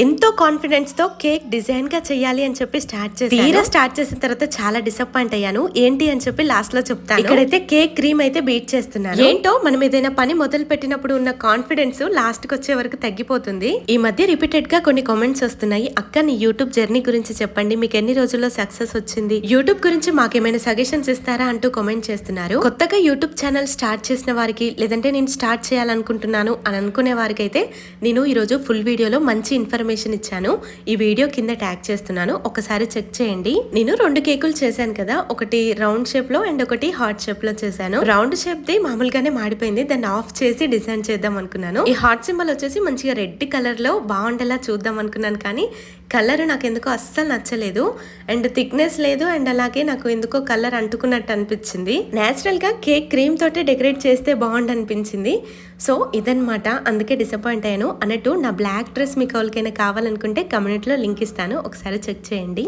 ఎంతో కాన్ఫిడెన్స్తో కేక్ డిజైన్గా చేయాలి అని చెప్పి స్టార్ట్ చేసి తీరా స్టార్ట్ చేసిన తర్వాత చాలా డిసప్పాయింట్ అయ్యాను. ఏంటి అని చెప్పి లాస్ట్లో చెప్తాను. ఇక్కడైతే కేక్ క్రీమ్ అయితే బీట్ చేస్తున్నాను ఏంటో మనం ఏదైనా పని మొదలు పెట్టినప్పుడు ఉన్న కాన్ఫిడెన్స్ లాస్ట్కి వచ్చే వరకు తగ్గిపోతుంది. ఈ మధ్య రిపీటెడ్గా కొన్ని కామెంట్స్ వస్తున్నాయి. అక్క నీ యూట్యూబ్ జర్నీ గురించి చెప్పండి. మీకు ఎన్ని రోజుల్లో సక్సెస్ వచ్చింది? యూట్యూబ్ గురించి మాకేమైనా సజెషన్స్ ఇస్తారా అంటూ కామెంట్ చేస్తున్నారు. కొత్తగా యూట్యూబ్ ఛానల్ స్టార్ట్ చేసిన వారికి లేదంటే నేను స్టార్ట్ చేయాలనుకుంటున్నాను అని అనుకునే వారికి అయితే నేను ఈరోజు ఫుల్ వీడియోలో మంచి ఇన్ఫర్మేషన్ ఇన్ఫర్మేషన్ ఇచ్చాను. ఈ వీడియో కింద ట్యాగ్ చేస్తున్నాను. ఒకసారి చెక్ చేయండి. నేను రెండు కేకులు చేశాను కదా. ఒకటి రౌండ్ షేప్లో అండ్ ఒకటి హార్ట్ షేప్లో చేశాను. రౌండ్ షేప్ ది మామూలుగానే మాడిపోయింది. దాన్ని ఆఫ్ చేసి డిజైన్ చేద్దాం అనుకున్నాను. ఈ హార్ట్ సింబల్ వచ్చేసి మంచిగా రెడ్ కలర్లో బాగుండేలా చూద్దాం అనుకున్నాను కానీ కలర్ నాకు ఎందుకో అస్సలు నచ్చలేదు. అండ్ థిక్నెస్ లేదు అండ్ అలాగే నాకు ఎందుకో కలర్ అంటుకున్నట్టు అనిపించింది. న్యాచురల్గా కేక్ క్రీమ్ తోటే డెకరేట్ చేస్తే బాగుండు అనిపించింది సో ఇదన్నమాట. అందుకే డిసప్పాయింట్ అయ్యాను. అన్నట్టు నా బ్లాక్ డ్రెస్ మీకు ఎవరికైనా కావాలనుకుంటే కమ్యూనిటీలో లింక్ ఇస్తాను. ఒకసారి చెక్ చేయండి.